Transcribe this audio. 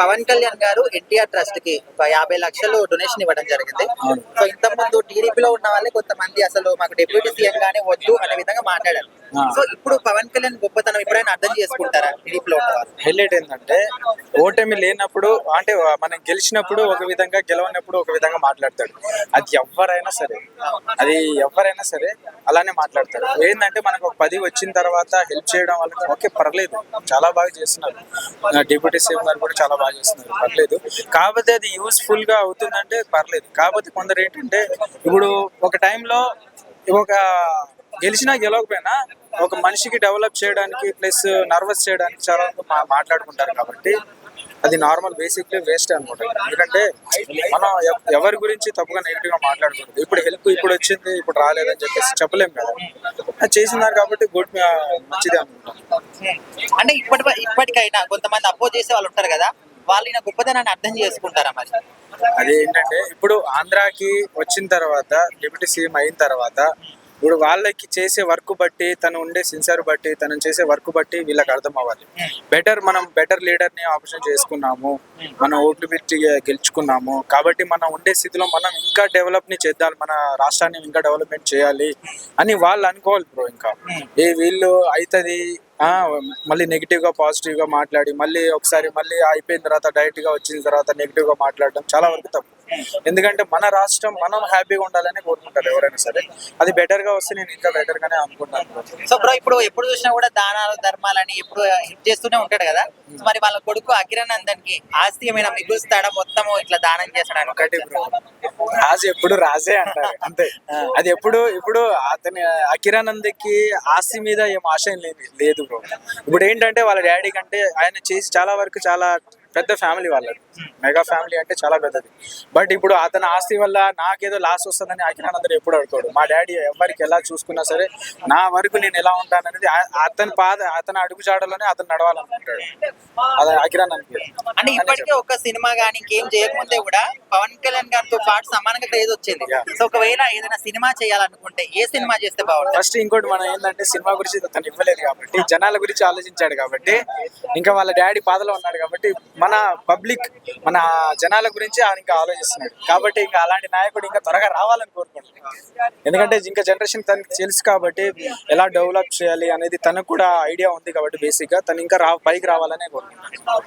పవన్ కళ్యాణ్ గారు ఎన్టీఆర్ ట్రస్ట్కి ఒక యాభై లక్షలు డొనేషన్ ఇవ్వడం జరిగింది. సో ఇంత ముందు టీడీపీలో ఉన్న వాళ్ళే కొంతమంది అసలు మాకు డిప్యూటీ సీఎం గానే వద్దు అనే విధంగా మాట్లాడారు. సో ఇప్పుడు పవన్ కళ్యాణ్ గొప్పతనం ఎప్పుడైనా అర్థం చేసుకుంటారా టీడీపీలో హైలైట్ ఏంటంటే ఓటమి లేనప్పుడు అంటే మనం గెలిచినప్పుడు ఒక విధంగా గెలవనప్పుడు ఒక విధంగా మాట్లాడతాడు. అది ఎవరైనా సరే. అది ఎవరైనా సరే అలానే మాట్లాడతాడు. ఏంటంటే మనకు ఒక పది వచ్చిన తర్వాత హెల్ప్ చేయడం వల్ల ఓకే పర్లేదు. చాలా బాగా చేస్తున్నారు. డిప్యూటీ సీఎం గారు కూడా చాలా బాగా చేస్తున్నారు. పర్లేదు. కాకపోతే అది యూస్ఫుల్గా అవుతుందంటే పర్లేదు. కాకపోతే కొందరు ఏంటంటే ఇప్పుడు ఒక టైంలో ఒక గెలిచినా గెలవకపోయినా ఒక మనిషికి డెవలప్ చేయడానికి ప్లస్ నర్వస్ చేయడానికి చాలా మా- మాట్లాడుకుంటారు కాబట్టి అది నార్మల్ బేసిక్లీ వేస్ట్ అనమాట ఎందుకంటే మనం ఎవ- ఎవరి గురించి తప్పుగా నెగిటివ్గా మాట్లాడకూడదు. ఇప్పుడు హెల్ప్ ఇప్పుడు వచ్చింది ఇప్పుడు రాలేదని చెప్పేసి చెప్పలేం కదా. అది చేసినారు కాబట్టి గుడ్ మంచిదే అనుకుంటాం అంటే ఇప్పటి ఇప్పటికైనా కొంతమంది అపోజ్ చేసే వాళ్ళు ఉంటారు కదా వాళ్ళు ఈయన గొప్పతనాన్ని అర్థం చేసుకుంటారా మరి? అది ఏంటంటే ఇప్పుడు ఆంధ్రాకి వచ్చిన తర్వాత డిప్యూటీ సీఎం అయిన తర్వాత ఇప్పుడు వాళ్ళకి చేసే వర్క్ బట్టి తను ఉండే సిన్సియర్ బట్టి తను చేసే వర్క్ బట్టి వీళ్ళకి అర్థం అవ్వాలి. బెటర్ మనం బెటర్ లీడర్ని ఆప్షన్ చేసుకున్నాము మనం ఓట్లు పెట్టి గెలుచుకున్నాము. కాబట్టి మనం ఉండే స్థితిలో మనం ఇంకా డెవలప్ని చేద్దాం మన రాష్ట్రాన్ని ఇంకా డెవలప్మెంట్ చేయాలి అని వాళ్ళు అనుకోవాలి బ్రో ఇంకా. ఏ వీళ్ళు అవుతుంది మళ్ళీ నెగిటివ్గా పాజిటివ్గా మాట్లాడి మళ్ళీ ఒకసారి మళ్ళీ అయిపోయిన తర్వాత డైరెక్ట్గా వచ్చిన తర్వాత నెగిటివ్గా మాట్లాడడం చాలా వరకు తప్పు. ఎందుకంటే మన రాష్ట్రం మనం హ్యాపీగా ఉండాలని కోరుకుంటారు ఎవరైనా సరే. అది బెటర్గా వస్తే నేను ఇంకా బెటర్ గానే అనుకుంటాను. సో బ్రో ఇప్పుడు ఎప్పుడు చూసినా కూడా దానాలు ధర్మాలని ఎప్పుడు హెల్ప్ చేస్తూనే ఉంటాడు కదా. మరి వాళ్ళ కొడుకు అఖిరానందన్కి ఆస్తి ఏమైనా మిగులుస్తాడా మొత్తం ఇట్లా దానం చేస్తాడు ఒకటి బ్రో రాజు ఎప్పుడు రాజే అంటారు. అంతే. అది ఎప్పుడు ఇప్పుడు అతని అకిరానందకి ఆస్తి మీద ఏం ఆశ ఏం లేదు లేదు బ్రో ఇప్పుడు ఏంటంటే వాళ్ళ డాడీ కంటే ఆయన చేసి చాలా వరకు చాలా పెద్ద ఫ్యామిలీ వాళ్ళది. మెగా ఫ్యామిలీ అంటే చాలా పెద్దది. బట్ ఇప్పుడు అతని ఆస్తి వల్ల నాకేదో లాస్ వస్తుందని అఖిలానందరు ఎప్పుడు అడుగుతాడు మా డాడీ ఎవరికి ఎలా చూసుకున్నా సరే నా వరకు నేను ఎలా ఉంటాను అనేది ఆ- అతని పాద అతని అడుగు జాడలోనే అతను నడవాలనుకుంటాడు. అది అఖిలానంద్. అంటే ఇప్పటికే ఒక సినిమా గానీ ఇంకేం చేయకముందే కూడా పవన్ కళ్యాణ్ గారితో పాటు సమానంగా క్రేజ్ వచ్చింది. సో ఒకవేళ ఏదైనా సినిమా చేయాలనుకుంటే ఏ సినిమా చేస్తే బాగుంటుంది? ఫస్ట్ ఇంకోటి మనం ఏంటంటే సినిమా గురించి తను ఇవ్వలేదు కాబట్టి జనాల గురించి ఆలోచించాడు కాబట్టి ఇంకా వాళ్ళ డాడీ పాదలో ఉన్నాడు కాబట్టి మన పబ్లిక్ మన జనాల గురించి ఆయన ఇంకా ఆలోచిస్తున్నాడు. కాబట్టి ఇంకా అలాంటి నాయకుడు ఇంకా త్వరగా రావాలని కోరుకుంటున్నాను ఎందుకంటే ఇంకా జనరేషన్ తనకి తెలుసు కాబట్టి ఎలా డెవలప్ చేయాలి అనేది తనకు కూడా ఐడియా ఉంది కాబట్టి బేసిక్గా తను ఇంకా రా పైకి రావాలనే కోరుకుంటున్నాను